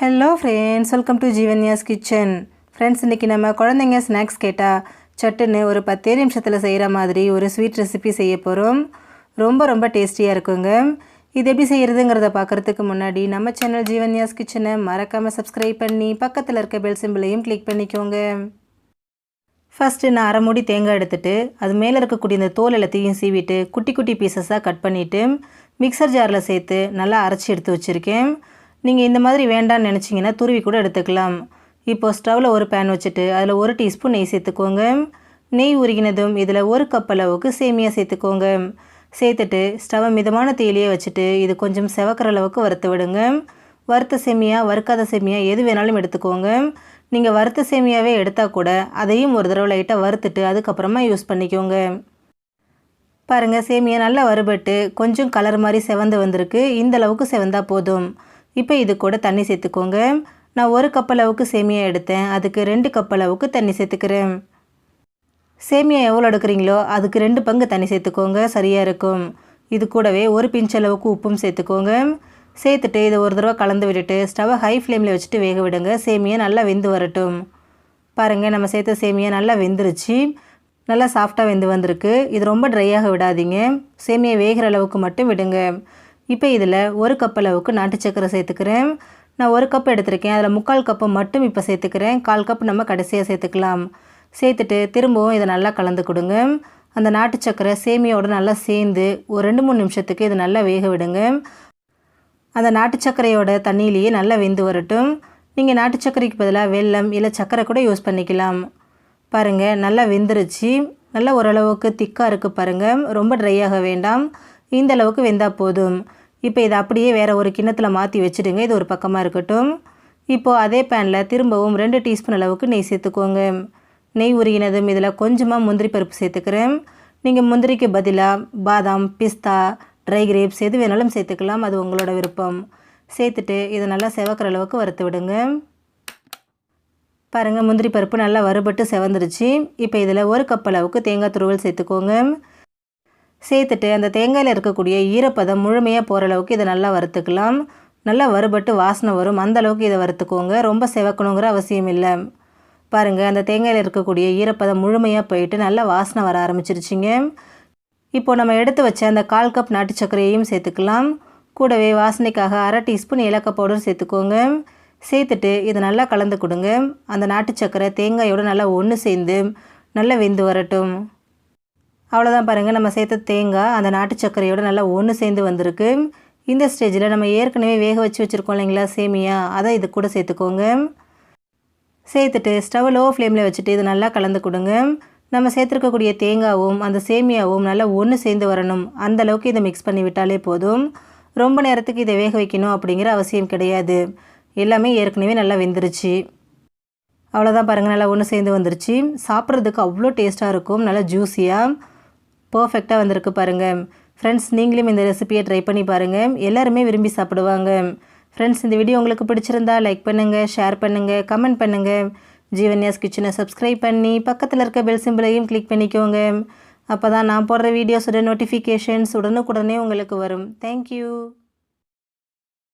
Hello friends welcome to Jeevanya's kitchen friends இன்றைக்கி நம்ம குழந்தைங்க ஸ்நாக்ஸ் கேட்டால் சட்டுன்னு ஒரு பத்தே நிமிஷத்தில் செய்கிற மாதிரி ஒரு ஸ்வீட் ரெசிபி செய்ய போகிறோம் ரொம்ப ரொம்ப டேஸ்டியாக இருக்குங்க. இது எப்படி செய்கிறதுங்கிறத பார்க்குறதுக்கு முன்னாடி நம்ம சேனல் ஜீவன்யாஸ் கிச்சனை மறக்காமல் சப்ஸ்கிரைப் பண்ணி பக்கத்தில் இருக்க பெல் சிம்பிளையும் கிளிக் பண்ணிக்கோங்க. ஃபஸ்ட்டு நான் அரை மூடி தேங்காய் எடுத்துட்டு அது மேலே இருக்கக்கூடிய இந்த தோல் எல்லாத்தையும் சீவிட்டு குட்டி குட்டி பீசஸாக கட் பண்ணிவிட்டு மிக்சர் ஜாரில் சேர்த்து நல்லா அரைச்சி எடுத்து வச்சுருக்கேன். நீங்கள் இந்த மாதிரி வேண்டான்னு நினச்சிங்கன்னா துருவி கூட எடுத்துக்கலாம். இப்போ ஸ்டவ்வில் ஒரு பேன் வச்சுட்டு அதில் ஒரு டீஸ்பூன் நெய் சேர்த்துக்கோங்க. நெய் உருகினதும் இதில் ஒரு கப் அளவுக்கு சேமியா சேர்த்துக்கோங்க. சேர்த்துட்டு ஸ்டவ்வை மிதமான தீயிலேயே வச்சுட்டு இது கொஞ்சம் செவக்கிற அளவுக்கு வறுத்து விடுங்க. வறுத்த சேமியா வறுக்காத சேமியா எது வேணாலும் எடுத்துக்கோங்க. நீங்கள் வறுத்த சேமியாவே எடுத்தால் கூட அதையும் ஒரு தடவை லைட்டாக வறுத்துட்டு அதுக்கப்புறமா யூஸ் பண்ணிக்கோங்க. பாருங்கள் சேமியா நல்லா வறுபட்டு கொஞ்சம் கலர் மாதிரி செவந்து வந்திருக்கு. இந்த அளவுக்கு செவந்தா போதும். இப்போ இது கூட தண்ணி சேர்த்துக்கோங்க. நான் ஒரு கப் அளவுக்கு சேமியா எடுத்தேன். அதுக்கு ரெண்டு கப் அளவுக்கு தண்ணி சேர்த்துக்கிறேன். சேமியா எவ்வளோ எடுக்கிறீங்களோ அதுக்கு ரெண்டு பங்கு தண்ணி சேர்த்துக்கோங்க. சரியாக இருக்கும். இது கூடவே ஒரு பிஞ்ச் அளவுக்கு உப்பும் சேர்த்துக்கோங்க. சேர்த்துட்டு இதை ஒரு தடவை கலந்து விட்டுட்டு ஸ்டவ்வை ஹை ஃப்ளேமில் வச்சுட்டு வேக விடுங்க. சேமியா நல்லா வெந்து வரட்டும். பாருங்கள் நம்ம சேர்த்த சேமியா நல்லா வெந்துருச்சு. நல்லா சாஃப்டாக வெந்து வந்திருக்கு. இது ரொம்ப ட்ரையாக விடாதீங்க. சேமியா வேகிற அளவுக்கு மட்டும் விடுங்க. இப்போ இதில் ஒரு கப் அளவுக்கு நாட்டு சக்கரை சேர்த்துக்கிறேன். நான் ஒரு கப் எடுத்திருக்கேன். அதில் முக்கால் கப்பு மட்டும் இப்போ சேர்த்துக்கிறேன். கால் கப் நம்ம கடைசியாக சேர்த்துக்கலாம். சேர்த்துட்டு திரும்பவும் இதை நல்லா கலந்து கொடுங்க. அந்த நாட்டு சக்கரை சேமியோடு நல்லா சேர்ந்து ஒரு ரெண்டு மூணு நிமிஷத்துக்கு இதை நல்லா வேக விடுங்க. அந்த நாட்டு சர்க்கரையோட தண்ணியிலேயே நல்லா வெந்து வரட்டும். நீங்கள் நாட்டு சர்க்கரைக்கு பதிலாக வெல்லம் இல்லை சர்க்கரை கூட யூஸ் பண்ணிக்கலாம். பாருங்கள் நல்லா வெந்துருச்சு. நல்லா ஓரளவுக்கு திக்காக இருக்குது பாருங்கள் ரொம்ப ட்ரையாக வேண்டாம். இந்த அளவுக்கு வெந்தால் போதும். இப்போ இதை அப்படியே வேறு ஒரு கிண்ணத்தில் மாற்றி வச்சுடுங்க. இது ஒரு பக்கமாக இருக்கட்டும். இப்போது அதே பேனில் திரும்பவும் ரெண்டு டீஸ்பூன் அளவுக்கு நெய் சேர்த்துக்கோங்க. நெய் உருகினதும் இதில் கொஞ்சமாக முந்திரி பருப்பு சேர்த்துக்கிறேன். நீங்கள் முந்திரிக்கு பதிலாக பாதாம் பிஸ்தா ட்ரை கிரேப்ஸ் எது வேணாலும் சேர்த்துக்கலாம். அது உங்களோட விருப்பம். சேர்த்துட்டு இதை நல்லா செவக்கிற அளவுக்கு வறுத்து விடுங்க. பாருங்கள் முந்திரி பருப்பு நல்லா வறுபட்டு செவந்துருச்சு. இப்போ இதில் ஒரு கப் அளவுக்கு தேங்காய் துருவல் சேர்த்துக்கோங்க. சேர்த்துட்டு அந்த தேங்காயில் இருக்கக்கூடிய ஈரப்பதம் முழுமையாக போகிற அளவுக்கு இதை நல்லா வறுத்துக்கலாம். நல்லா வறுபட்டு வாசனை வரும். அந்த அளவுக்கு இதை வறுத்துக்கோங்க. ரொம்ப செவக்கணுங்கிற அவசியம் இல்லை. பாருங்கள் அந்த தேங்காயில் இருக்கக்கூடிய ஈரப்பதம் முழுமையாக போயிட்டு நல்லா வாசனை வர ஆரம்பிச்சிருச்சிங்க. இப்போது நம்ம எடுத்து வச்ச அந்த கால் கப் நாட்டு சர்க்கரையையும் சேர்த்துக்கலாம். கூடவே வாசனைக்காக அரை டீஸ்பூன் ஏலக்காய் பவுடர் சேர்த்துக்கோங்க. சேர்த்துட்டு இதை நல்லா கலந்து கொடுங்க. அந்த நாட்டு சர்க்கரை தேங்காயோடு நல்லா ஒன்று சேர்ந்து நல்லா வெந்து வரட்டும். அவ்வளோதான் பாருங்கள் நம்ம சேர்த்த தேங்காய் அந்த நாட்டு சர்க்கரையோடு நல்லா ஒன்று சேர்ந்து வந்திருக்கு. இந்த ஸ்டேஜில் நம்ம ஏற்கனவே வேக வச்சு வச்சுருக்கோம் இல்லைங்களா சேமியா? அதை இது கூட சேர்த்துக்கோங்க. சேர்த்துட்டு ஸ்டவ் லோ ஃப்ளேமில் வச்சுட்டு இது நல்லா கலந்து கொடுங்க. நம்ம சேர்த்துருக்கக்கூடிய தேங்காவும் அந்த சேமியாவும் நல்லா ஒன்று சேர்ந்து வரணும். அந்த அளவுக்கு இதை மிக்ஸ் பண்ணி விட்டாலே போதும். ரொம்ப நேரத்துக்கு இதை வேக வைக்கணும் அப்படிங்கிற அவசியம் கிடையாது. எல்லாமே ஏற்கனவே நல்லா வெந்துருச்சு. அவ்வளோதான் பாருங்கள் நல்லா ஒன்று சேர்ந்து வந்துருச்சு. சாப்பிட்றதுக்கு அவ்வளோ டேஸ்ட்டாக இருக்கும் நல்லா ஜூஸியாக பர்ஃபெக்டாக வந்திருக்கு பாருங்கள் ஃப்ரெண்ட்ஸ் நீங்களும் இந்த ரெசிபியை ட்ரை பண்ணி பாருங்கள் எல்லாருமே விரும்பி சாப்பிடுவாங்க. ஃப்ரெண்ட்ஸ் இந்த வீடியோ உங்களுக்கு பிடிச்சிருந்தா லைக் பண்ணுங்கள் ஷேர் பண்ணுங்கள் கமெண்ட் பண்ணுங்கள் ஜீவன்யாஸ் கிச்சனை சப்ஸ்கிரைப் பண்ணி பக்கத்தில் இருக்க பெல் சிம்பிளையும் கிளிக் பண்ணிக்கோங்க. அப்போ தான் நான் போடுற வீடியோஸோட நோட்டிஃபிகேஷன்ஸ் உடனுக்குடனே உங்களுக்கு வரும். தேங்க்யூ